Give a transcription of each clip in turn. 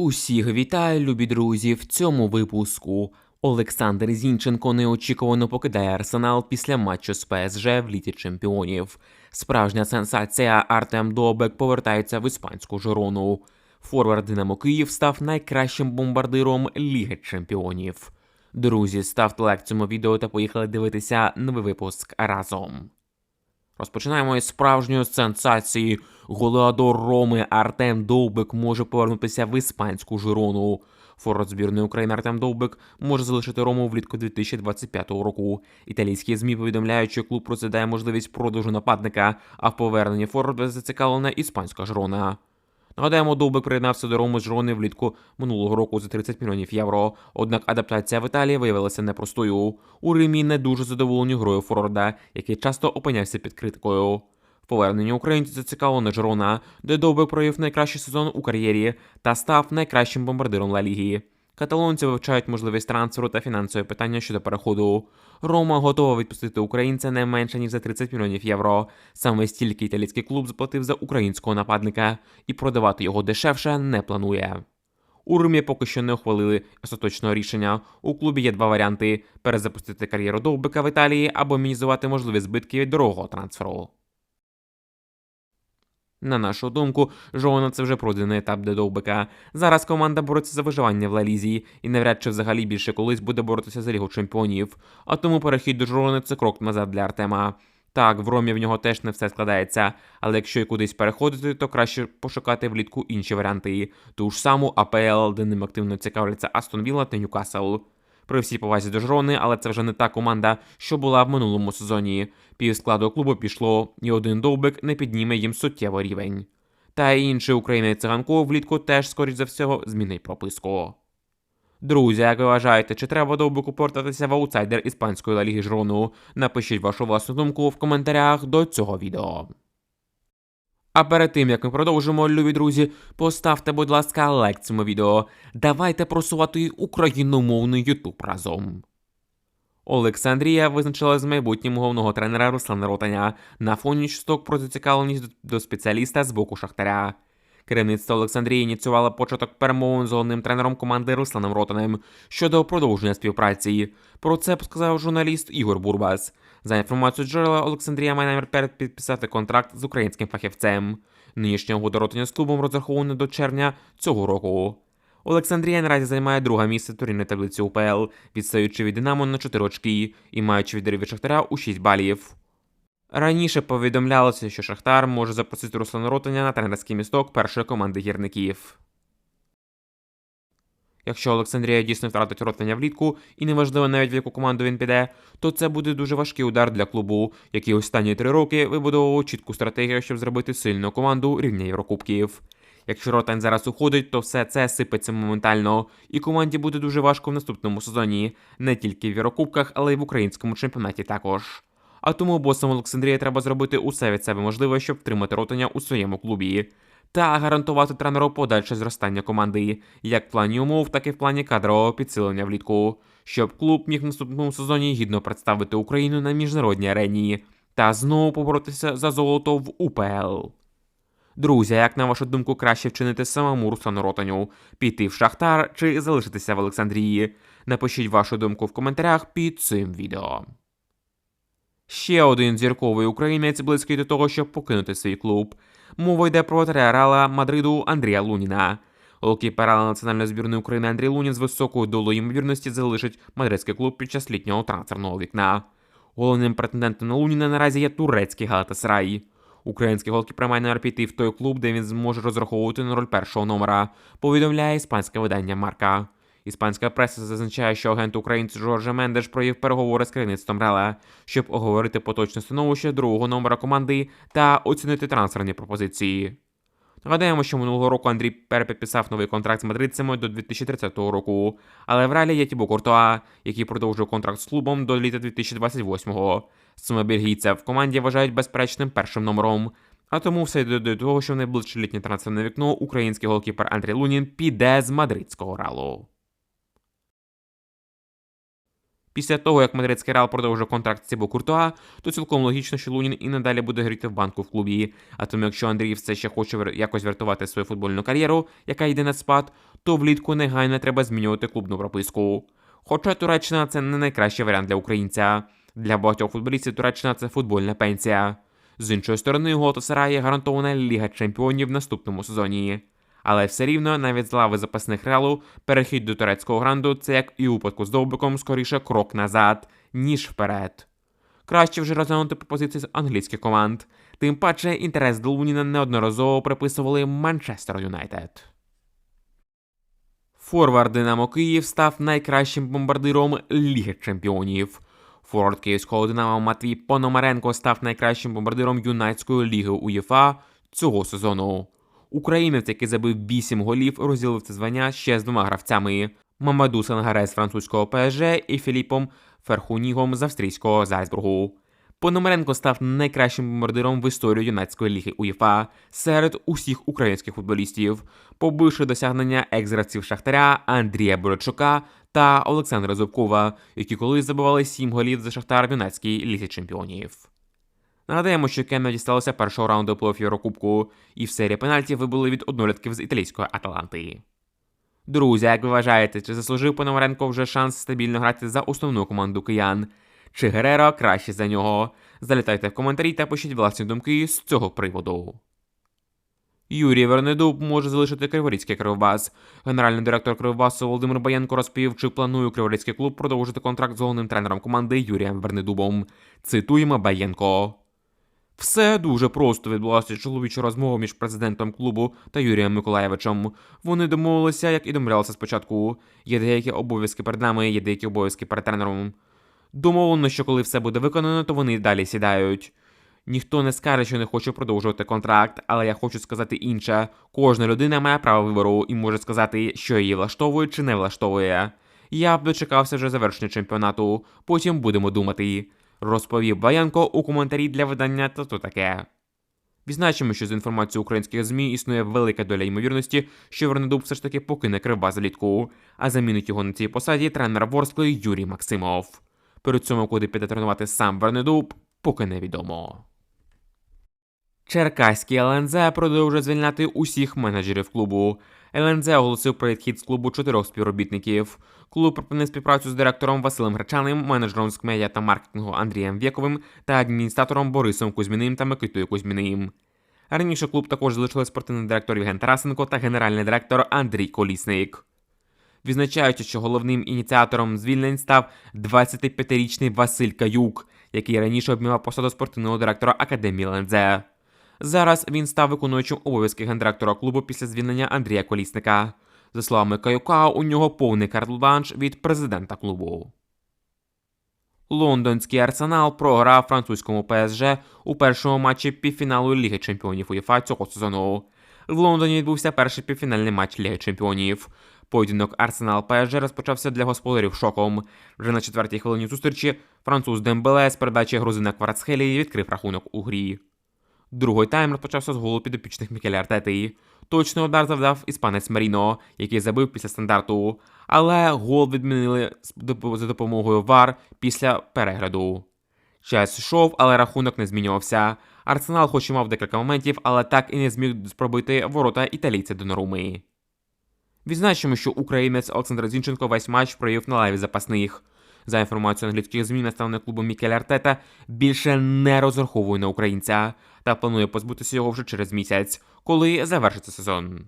Усіх вітаю, любі друзі, в цьому випуску. Олександр Зінченко неочікувано покидає арсенал після матчу з ПСЖ в літі чемпіонів. Справжня сенсація Артем Добек повертається в іспанську жорону. Форвард Динамо Київ став найкращим бомбардиром Ліги Чемпіонів. Друзі, ставте лайк цьому відео та поїхали дивитися новий випуск разом. Розпочинаємо із справжньої сенсації. Голеадор Роми Артем Довбик може повернутися в іспанську жирону. Форвард збірної України Артем Довбик може залишити Рому влітку 2025 року. Італійські ЗМІ повідомляють, що клуб розглядає можливість продажу нападника, а в поверненні Форварда зацікавлена іспанська жирона. Нагадаємо, Довбик приєднався до Роми з Жрони влітку минулого року за 30 мільйонів євро. Однак адаптація в Італії виявилася непростою. У Римі не дуже задоволені грою Форварда, який часто опинявся під критикою. Повернення українців зацікавлено Жирона, де Довбик провів найкращий сезон у кар'єрі та став найкращим бомбардиром Ла Ліги. Каталонці вивчають можливість трансферу та фінансові питання щодо переходу. Рома готова відпустити українця не менше ніж за 30 мільйонів євро. Саме стільки італійський клуб заплатив за українського нападника, і продавати його дешевше не планує. У Римі поки що не ухвалили остаточного рішення. У клубі є два варіанти: перезапустити кар'єру довбика в Італії або мінізувати можливі збитки від дорогого трансферу. На нашу думку, Жона це вже пройдений етап для довбика. Зараз команда бореться за виживання в Лалізі і навряд чи взагалі більше колись буде боротися за Лігу чемпіонів. А тому перехід до Жорони це крок назад для Артема. Так, в Ромі в нього теж не все складається, але якщо й кудись переходити, то краще пошукати влітку інші варіанти. Ту ж саму АПЛ, де ним активно цікавляться Астон Вілла та Ньюкасл. При всій повазі до Жрони, але це вже не та команда, що була в минулому сезоні. Пів складу клубу пішло, і один довбик не підніме їм суттєво рівень. Та й інший українець циганко влітку теж, скоріш за всього, змінить прописку. Друзі, як ви вважаєте, чи треба довбику повертатися в аутсайдер іспанської Ліги Жрону? Напишіть вашу власну думку в коментарях до цього відео. А перед тим як ми продовжимо, любі друзі, поставте, будь ласка, лайк цьому відео. Давайте просувати україномовний Ютуб разом. Олександрія визначила з майбутнім головного тренера Руслана Ротаня на фоні чуток про зацікавленість до спеціаліста з боку Шахтаря. Керівництво Олександрії ініціювало початок перемовин з головним тренером команди Русланом Ротанем щодо продовження співпраці. Про це сказав журналіст Ігор Бурбас. За інформацією джерела, Олександрія має намір передпідписати контракт з українським фахівцем. Нинішня угода з клубом розрахована до червня цього року. Олександрія наразі займає друге місце в турнірній таблиці УПЛ, відстаючи від Динамо на 4 очки і маючи відрив від Шахтаря у 6 балів. Раніше повідомлялося, що Шахтар може запросити Руслана Ротаня на тренерський місток першої команди гірників. Якщо Олександрія дійсно втратить Ротаня влітку, і неважливо навіть в яку команду він піде, то це буде дуже важкий удар для клубу, який останні три роки вибудовував чітку стратегію, щоб зробити сильну команду рівня Єврокубків. Якщо Ротань зараз уходить, то все це сипеться моментально, і команді буде дуже важко в наступному сезоні, не тільки в Єврокубках, але й в українському чемпіонаті також. А тому босам Олександрії треба зробити усе від себе можливе, щоб втримати ротання у своєму клубі. Та гарантувати тренеру подальше зростання команди, як в плані умов, так і в плані кадрового підсилення влітку, щоб клуб міг в наступному сезоні гідно представити Україну на міжнародній арені та знову поборотися за золото в УПЛ. Друзі, як на вашу думку, краще вчинити самому Руслану Ротаню, піти в Шахтар чи залишитися в Олександрії? Напишіть вашу думку в коментарях під цим відео. Ще один зірковий українець близький до того, щоб покинути свій клуб. Мова йде про Реала Мадриду Андрія Луніна. Голкіпер національної збірної України Андрій Лунін з високою долою ймовірності залишить мадридський клуб під час літнього трансферного вікна. Головним претендентом на Луніна наразі є турецький Галатасарай. Український голкіпер має намір піти в той клуб, де він зможе розраховувати на роль першого номера, повідомляє іспанське видання Марка. Іспанська преса зазначає, що агент українця Жоржа Мендеш провів переговори з керівництвом Реле, щоб оговорити поточне становище другого номера команди та оцінити трансферні пропозиції. Нагадаємо, що минулого року Андрій перепідписав новий контракт з мадридцями до 2030 року, але в Ралі є Тібо Куртуа, який продовжує контракт з клубом до літа 2028-го. Саме бельгійця в команді вважають безперечним першим номером. А тому все йде до того, що в найближче літнє трансферне вікно український голкіпер Андрій Лунін піде з мадридського ралу. Після того, як мадридський Реал продовжує контракт з Цібо Куртуа, то цілком логічно, що Лунін і надалі буде гріти в банку в клубі. А тому, якщо Андрій все ще хоче якось врятувати свою футбольну кар'єру, яка йде на спад, то влітку негайно треба змінювати клубну прописку. Хоча Туреччина це не найкращий варіант для українця. Для багатьох футболістів Туреччина це футбольна пенсія. З іншої сторони, Голотосарає гарантована Ліга Чемпіонів в наступному сезоні. Але все рівно, навіть з лави запасних реалу, перехід до турецького гранду це як і у випадку з довбиком, скоріше крок назад, ніж вперед. Краще вже розглянути пропозиції з англійських команд. Тим паче інтерес до Луніна неодноразово приписували Манчестер Юнайтед. Форвард Динамо Київ став найкращим бомбардиром Ліги Чемпіонів. Форвард Київського Динамо Матвій Пономаренко став найкращим бомбардиром юнайтської ліги УЄФА цього сезону. Українець, який забив 8 голів, розділив це звання ще з двома гравцями: Мамаду Сангаре з французького ПСЖ і Філіпом Ферхунігом з австрійського Зальцбургу. Пономаренко став найкращим бомбардиром в історії юнайтської ліги УЄФА серед усіх українських футболістів, побивши досягнення екс-гравців Шахтаря Андрія Борочука та Олександра Зубкова, які колись забивали 7 голів за Шахтар в юнацькій лізі чемпіонів. Нагадаємо, що Кеннеді дісталося першого раунду плей-офф Єврокубку, і в серії пенальтів вибули від однолітків з італійської Аталанти. Друзі, як ви вважаєте, чи заслужив Пономаренко вже шанс стабільно грати за основну команду киян? Чи Гереро краще за нього? Залітайте в коментарі та пишіть власні думки з цього приводу. Юрій Вернедуб може залишити Криворізький Кривбас. Генеральний директор Кривбасу Володимир Баянко розповів, чи планує Криворізький клуб продовжити контракт з головним тренером команди Юрієм Вернедубом. Цитуємо Баянко. Все дуже просто відбулася чоловіча розмова між президентом клубу та Юрієм Миколаєвичем. Вони домовилися, як і домовлялися спочатку. Є деякі обов'язки перед нами, є деякі обов'язки перед тренером. Домовлено, що коли все буде виконано, то вони далі сідають. Ніхто не скаже, що не хоче продовжувати контракт, але я хочу сказати інше: кожна людина має право вибору і може сказати, що її влаштовує чи не влаштовує. Я б дочекався вже завершення чемпіонату, потім будемо думати. Розповів Баянко у коментарі для видання та то таке. Відзначимо, що з інформацією українських ЗМІ існує велика доля ймовірності, що Вернедуб все ж таки покине Кривбас залітку, а замінить його на цій посаді тренер Ворської Юрій Максимов. Перед цьому, куди піде тренувати сам Вернедуб, поки невідомо. Черкаський ЛНЗ продовжує звільняти усіх менеджерів клубу. ЛНЗ оголосив про відхід з клубу чотирьох співробітників. Клуб припинив співпрацю з директором Василем Гречаним, менеджером з медіа та маркетингу Андрієм Вєковим та адміністратором Борисом Кузьміним та Микитою Кузьміним. Раніше клуб також залишили спортивний директор Євген Тарасенко та генеральний директор Андрій Колісник. Відзначаючи, що головним ініціатором звільнень став 25-річний Василь Каюк, який раніше обмівав посаду спортивного директора Академії ЛНЗ. Зараз він став виконуючим обов'язки гендиректора клубу після звільнення Андрія Колісника. За словами Каюка, у нього повний карт-бланш від президента клубу. Лондонський арсенал програв французькому ПСЖ у першому матчі півфіналу Ліги Чемпіонів УЄФА цього сезону. В Лондоні відбувся перший півфінальний матч Ліги Чемпіонів. Поєдинок Арсенал ПСЖ розпочався для господарів шоком. Вже на четвертій хвилині зустрічі француз Дембеле з передачі грузина Кварацхелі відкрив рахунок у грі. Другий тайм розпочався з голу підопічних Мікеля Артети. Точний удар завдав іспанець Маріно, який забив після стандарту, але гол відмінили за допомогою ВАР після перегляду. Час йшов, але рахунок не змінювався. Арсенал хоч і мав декілька моментів, але так і не зміг пробити ворота італійця Доноруми. Відзначимо, що українець Олександр Зінченко весь матч провів на лаві запасних. За інформацією англійських ЗМІ, наставник клубу Мікель Артета більше не розраховує на українця та планує позбутися його вже через місяць, коли завершиться сезон.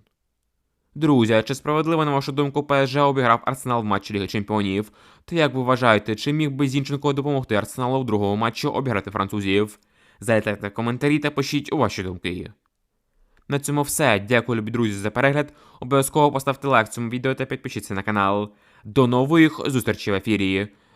Друзі, чи справедливо, на вашу думку, ПСЖ обіграв Арсенал в матчі Ліги Чемпіонів? Та як ви вважаєте, чи міг би Зінченко допомогти Арсеналу в другому матчі обіграти французів? Залітайте коментарі та пишіть ваші думки. На цьому все. Дякую, любі друзі, за перегляд. Обов'язково поставте лайк цьому відео та підпишіться на канал. До нових зустрічей в ефірі.